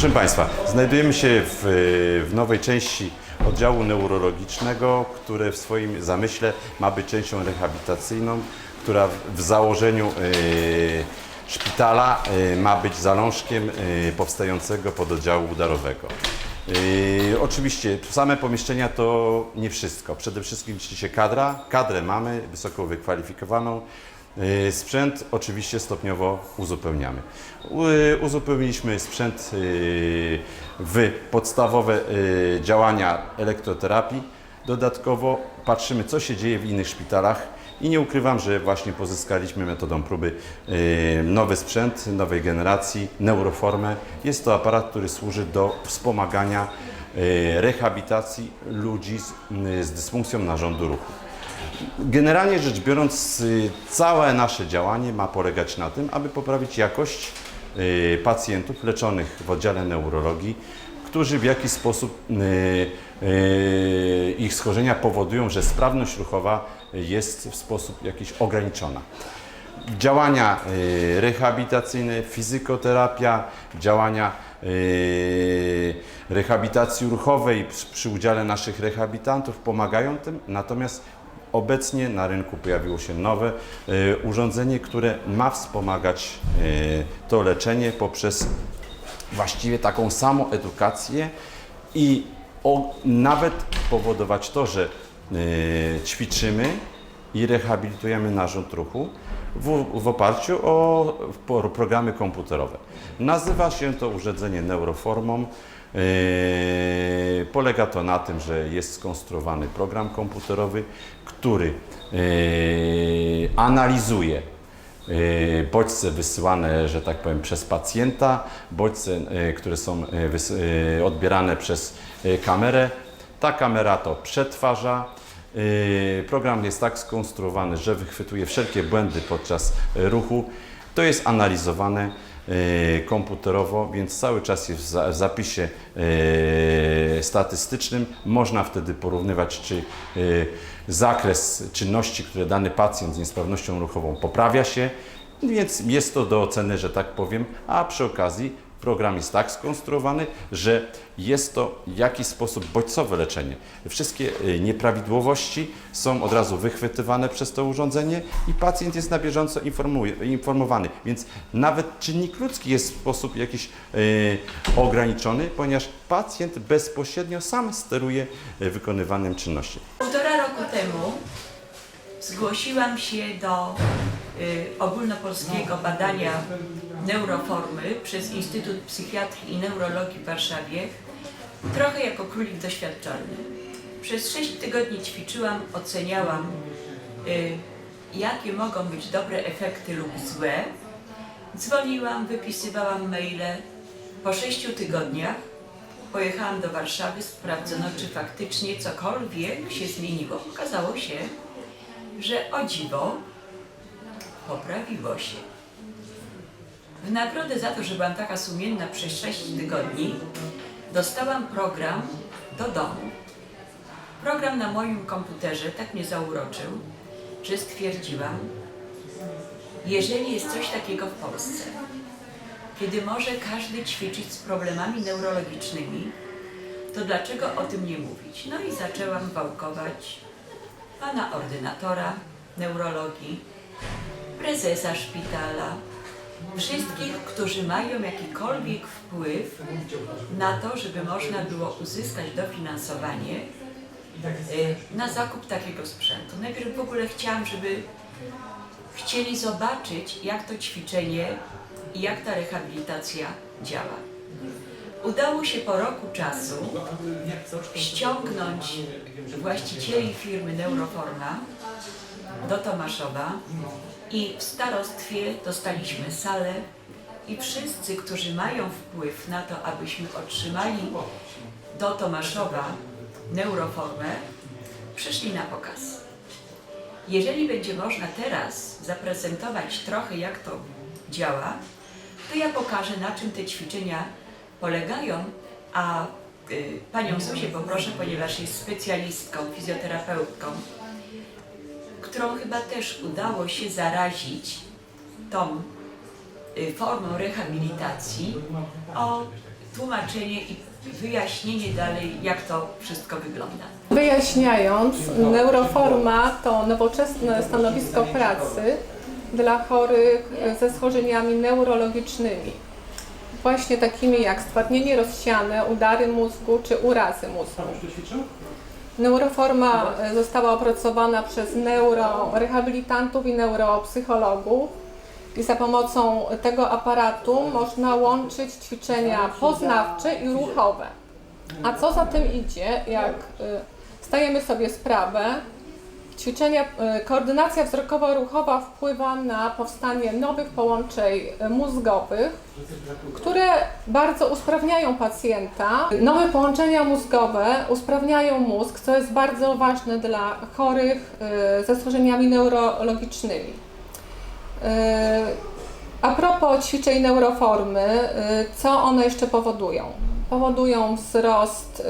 Proszę Państwa, znajdujemy się w, w nowej części oddziału neurologicznego, które w swoim zamyśle ma być częścią rehabilitacyjną, która w, w założeniu e, szpitala e, ma być zalążkiem e, powstającego pododdziału udarowego. E, oczywiście same pomieszczenia to nie wszystko. Przede wszystkim liczy się kadra. Kadrę mamy wysoko wykwalifikowaną. E, Sprzęt oczywiście stopniowo uzupełniamy. U- Uzupełniliśmy sprzęt e, w podstawowe działania elektroterapii. Dodatkowo patrzymy, co się dzieje w innych szpitalach i nie ukrywam, że właśnie pozyskaliśmy metodą próby nowy sprzęt nowej generacji, neuroformę. Jest to aparat, który służy do wspomagania rehabilitacji ludzi z dysfunkcją narządu ruchu. Generalnie rzecz biorąc, y, całe nasze działanie ma polegać na tym, aby poprawić jakość y, pacjentów leczonych w oddziale neurologii, którzy w jakiś sposób y, ich schorzenia powodują, że sprawność ruchowa jest w sposób jakiś ograniczona. Działania rehabilitacyjne, fizykoterapia, działania rehabilitacji ruchowej przy udziale naszych rehabilitantów pomagają tym, natomiast obecnie na rynku pojawiło się nowe y, urządzenie, które ma wspomagać y, to leczenie poprzez właściwie taką samą edukację i nawet powodować to, że y, ćwiczymy i rehabilitujemy narząd ruchu w, w oparciu o programy komputerowe. Nazywa się to urządzenie neuroformą. Yy, polega to na tym, że jest skonstruowany program komputerowy, który yy, analizuje yy, bodźce wysyłane, że tak powiem, przez pacjenta, bodźce, które są odbierane przez kamerę. Ta kamera to przetwarza. Program jest tak skonstruowany, że wychwytuje wszelkie błędy podczas ruchu. To jest analizowane komputerowo, więc cały czas jest w za- w zapisie yy, statystycznym. Można wtedy porównywać, czy yy, zakres czynności, które dany pacjent z niesprawnością ruchową poprawia się, więc jest to do oceny, że tak powiem, a przy okazji program jest tak skonstruowany, że jest to w jakiś sposób bodźcowe leczenie. Wszystkie y, nieprawidłowości są od razu wychwytywane przez to urządzenie i pacjent jest na bieżąco informowany. Więc nawet czynnik ludzki jest w sposób jakiś y, ograniczony, ponieważ pacjent bezpośrednio sam steruje y, wykonywanym czynnością. Półtora roku temu zgłosiłam się do ogólnopolskiego badania neuroformy przez Instytut Psychiatrii i Neurologii w Warszawie, trochę jako królik doświadczalny. Przez sześć tygodni ćwiczyłam, oceniałam, y, jakie mogą być dobre efekty lub złe. Dzwoniłam, wypisywałam maile. Po sześciu tygodniach Pojechałam do Warszawy, sprawdzono, czy faktycznie cokolwiek się zmieniło. Okazało się, że o dziwo poprawiło się. W nagrodę za to, że byłam taka sumienna przez 6 tygodni, dostałam program do domu. Program na moim komputerze tak mnie zauroczył, że stwierdziłam, jeżeli jest coś takiego w Polsce, kiedy może każdy ćwiczyć z problemami neurologicznymi, to dlaczego o tym nie mówić? No i zaczęłam wałkować pana ordynatora neurologii, prezesa szpitala, wszystkich, którzy mają jakikolwiek wpływ na to, żeby można było uzyskać dofinansowanie y, na zakup takiego sprzętu. Najpierw w ogóle chciałam, żeby chcieli zobaczyć, jak to ćwiczenie i jak ta rehabilitacja działa. Udało się po roku czasu ściągnąć właścicieli firmy Neuroforma do Tomaszowa i w starostwie dostaliśmy salę i wszyscy, którzy mają wpływ na to, abyśmy otrzymali do Tomaszowa Neuroformę, przyszli na pokaz. Jeżeli będzie można teraz zaprezentować trochę, jak to działa, to ja pokażę, na czym te ćwiczenia polegają, a y, Panią Zuzię poproszę, ponieważ jest specjalistką, fizjoterapeutką, którą chyba też udało się zarazić tą y, formą rehabilitacji o tłumaczenie i wyjaśnienie dalej, jak to wszystko wygląda. Wyjaśniając, neuroforma to nowoczesne stanowisko pracy dla chorych ze schorzeniami neurologicznymi. Właśnie takimi jak stwardnienie rozsiane, udary mózgu czy urazy mózgu. Neuroforma e, została opracowana przez neurorehabilitantów i neuropsychologów i za pomocą tego aparatu można łączyć ćwiczenia poznawcze i ruchowe. A co za tym idzie, jak y, zdajemy sobie sprawę, ćwiczenia, y, koordynacja wzrokowo-ruchowa wpływa na powstanie nowych połączeń y, mózgowych, które bardzo usprawniają pacjenta. Nowe połączenia mózgowe usprawniają mózg, co jest bardzo ważne dla chorych y, ze schorzeniami neurologicznymi. A propos ćwiczeń neuroformy, co one jeszcze powodują? Powodują wzrost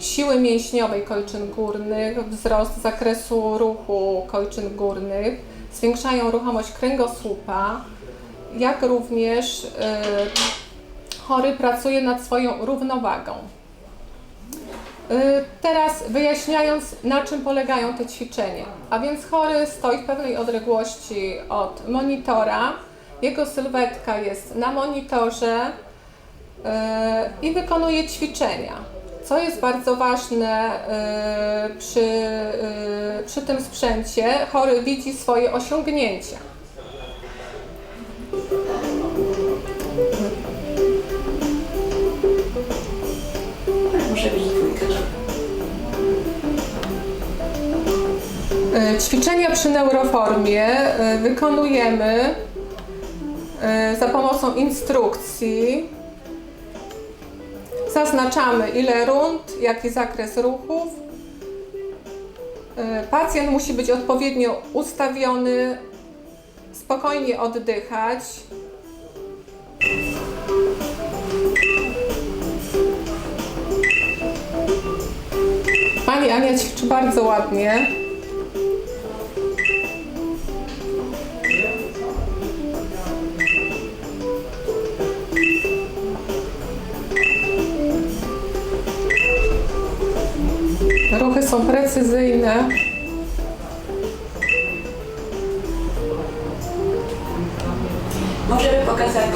siły mięśniowej kończyn górnych, wzrost zakresu ruchu kończyn górnych, zwiększają ruchomość kręgosłupa, jak również y, chory pracuje nad swoją równowagą. Y, Teraz wyjaśniając, na czym polegają te ćwiczenia. A więc chory stoi w pewnej odległości od monitora, jego sylwetka jest na monitorze y, i wykonuje ćwiczenia. Co jest bardzo ważne y, przy, y, przy tym sprzęcie, chory widzi swoje osiągnięcia. Może być dwójka. Y, Ćwiczenia przy neuroformie wykonujemy za pomocą instrukcji. Zaznaczamy ile rund, jaki zakres ruchów. Y, Pacjent musi być odpowiednio ustawiony, spokojnie oddychać. Pani Ania ćwiczy bardzo ładnie. Są precyzyjne. Możemy pokazać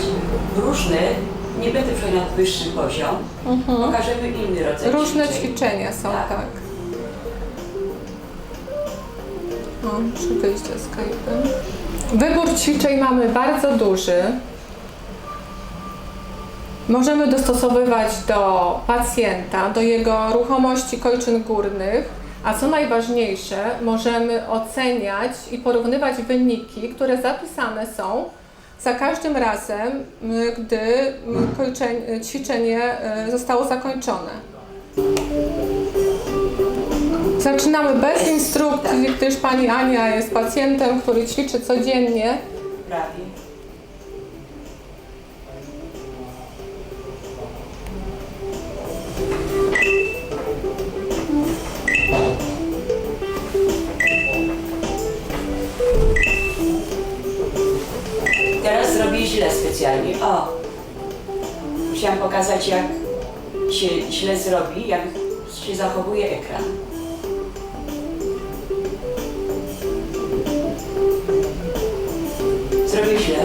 różne, nie będę wchodzić na wyższy poziom, pokażemy inny rodzaj Różne ćwiczenia są, Tak. tak. O, muszę wyjść ze Skype'em. Wybór ćwiczeń mamy bardzo duży. Możemy dostosowywać do pacjenta, do jego ruchomości kończyn górnych, a co najważniejsze, możemy oceniać i porównywać wyniki, które zapisane są za każdym razem, m, gdy m, kończeń- ćwiczenie zostało zakończone. Zaczynamy bez instrukcji, gdyż pani Ania jest pacjentem, który ćwiczy codziennie. Prawie. Źle specjalnie. O! Chciałam pokazać, jak się źle zrobi, jak się zachowuje ekran. Zrobię źle.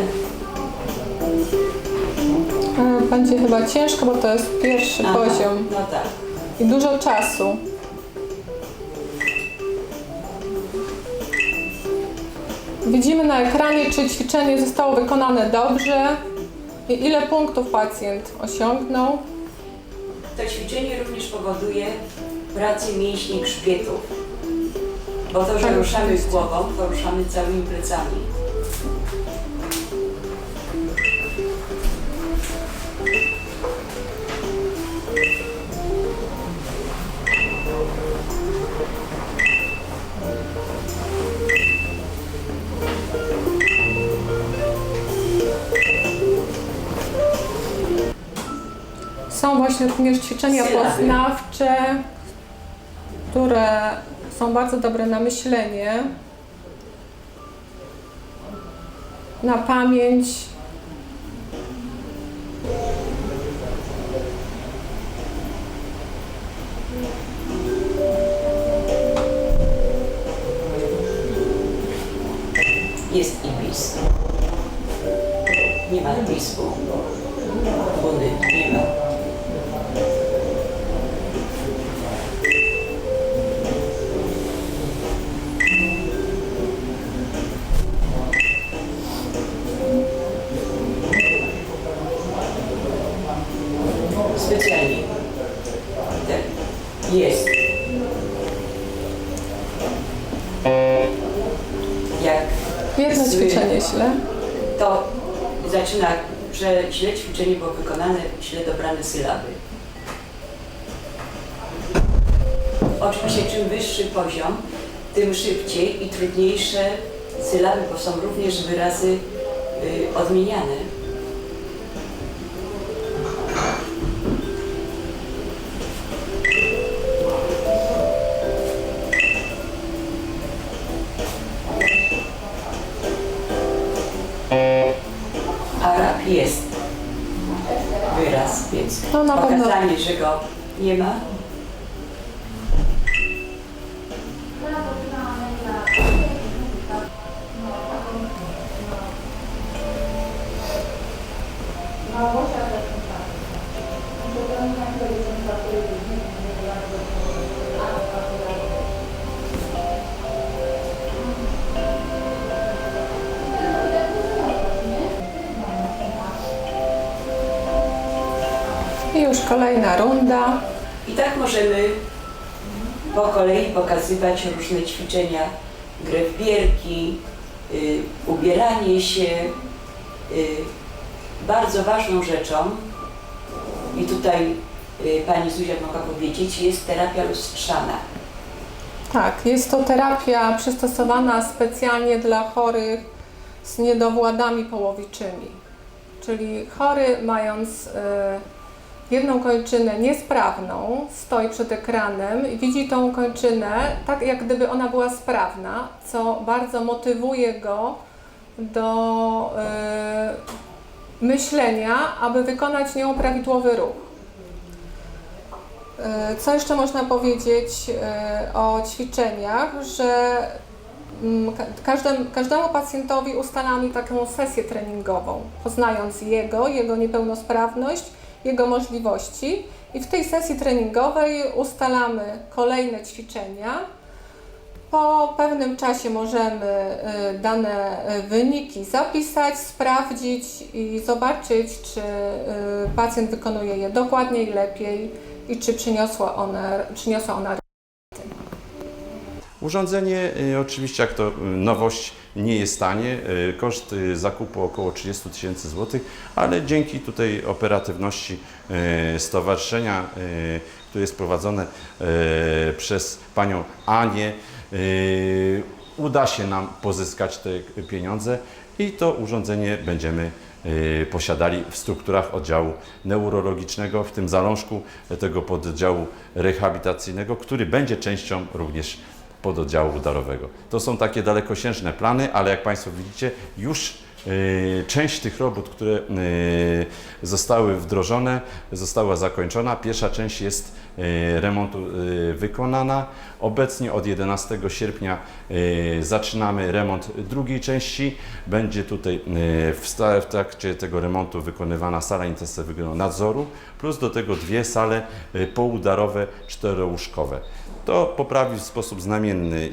E, Będzie chyba ciężko, bo to jest pierwszy Aha, poziom No tak. i dużo czasu. Widzimy na ekranie, czy ćwiczenie zostało wykonane dobrze i ile punktów pacjent osiągnął. To ćwiczenie również powoduje pracę mięśni grzbietów. Bo to, że Tak, ruszamy głową, to ruszamy całymi plecami. są właśnie również ćwiczenia poznawcze, które są bardzo dobre na myślenie, na pamięć. Jest ibis. Nie ma bisku. Wody nie ma. Jak Jedno z- ćwiczenie źle. to zaczyna, że źle ćwiczenie było wykonane, źle dobrane sylaby. Oczywiście czym wyższy poziom, tym szybciej i trudniejsze sylaby, bo są również wyrazy y, odmieniane. Jest wyraz, więc No, na pewno. pokazanie, że go nie ma, już kolejna runda. I tak możemy po kolei pokazywać różne ćwiczenia, grę w bierki, y, ubieranie się. Y, bardzo ważną rzeczą, i tutaj y, Pani Zuzia mogła powiedzieć, jest terapia lustrzana. Tak, jest to terapia przystosowana specjalnie dla chorych z niedowładami połowiczymi. Czyli chory mając jedną kończynę niesprawną, stoi przed ekranem i widzi tą kończynę tak, jak gdyby ona była sprawna, co bardzo motywuje go do e, myślenia, aby wykonać nią prawidłowy ruch. E, Co jeszcze można powiedzieć e, o ćwiczeniach, że mm, ka- każdemu, każdemu pacjentowi ustalamy taką sesję treningową, poznając jego, jego niepełnosprawność, jego możliwości i w tej sesji treningowej ustalamy kolejne ćwiczenia. Po pewnym czasie możemy y, dane y, wyniki zapisać, sprawdzić i zobaczyć, czy y, pacjent wykonuje je dokładniej, lepiej i czy przyniosła one, przyniosła ona Urządzenie y, oczywiście jak to y, nowość nie jest tanie, y, koszt zakupu około 30 tysięcy złotych, ale dzięki tutaj operatywności stowarzyszenia, które jest prowadzone przez panią Anię, uda się nam pozyskać te pieniądze i to urządzenie będziemy posiadali w strukturach oddziału neurologicznego, w tym zalążku tego pododdziału rehabilitacyjnego, który będzie częścią również pododdziału udarowego. To są takie dalekosiężne plany, ale jak Państwo widzicie, już część tych robót, które y, zostały wdrożone, została zakończona. Pierwsza część jest y, remontu y, wykonana. Obecnie od 11 sierpnia y, zaczynamy remont drugiej części. Będzie tutaj y, w, trakcie tego remontu wykonywana sala intensywnego nadzoru, plus do tego dwie sale y, poudarowe, czterołóżkowe. To poprawi w sposób znamienny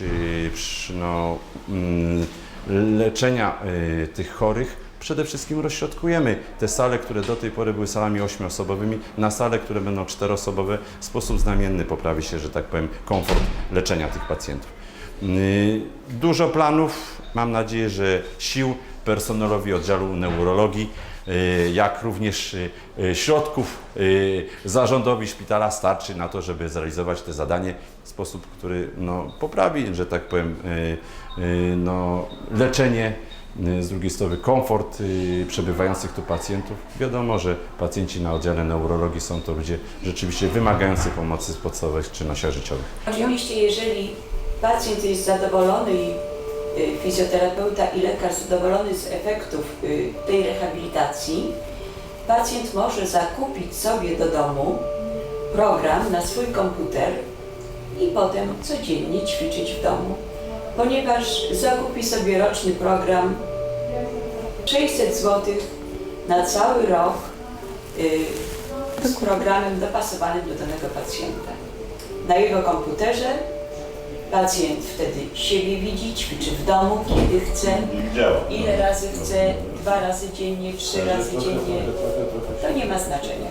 y, przy- no, leczenia y, tych chorych. Przede wszystkim rozśrodkujemy te sale, które do tej pory były salami ośmioosobowymi, na sale, które będą czteroosobowe. W sposób znamienny poprawi się, że tak powiem, komfort leczenia tych pacjentów. Y, Dużo planów, mam nadzieję, że sił personelowi oddziału neurologii, jak również y, y, środków y, zarządowi szpitala starczy na to, żeby zrealizować te zadanie w sposób, który no, poprawi, że tak powiem, y, y, no, leczenie, y, z drugiej strony komfort y, przebywających tu pacjentów. Wiadomo, że pacjenci na oddziale neurologii są to ludzie rzeczywiście wymagający pomocy w podstawowych czynnościach życiowych. Oczywiście, jeżeli pacjent jest zadowolony i y, fizjoterapeuta i lekarz zadowolony z efektów y, tej rehabilitacji, pacjent może zakupić sobie do domu program na swój komputer i potem codziennie ćwiczyć w domu. Ponieważ zakupi sobie roczny program 600 zł na cały rok y, z programem dopasowanym do danego pacjenta. Na jego komputerze pacjent wtedy siebie widzi, ćwiczy w domu, kiedy chce, ile razy chce, dwa razy dziennie, trzy razy dziennie. To nie ma znaczenia.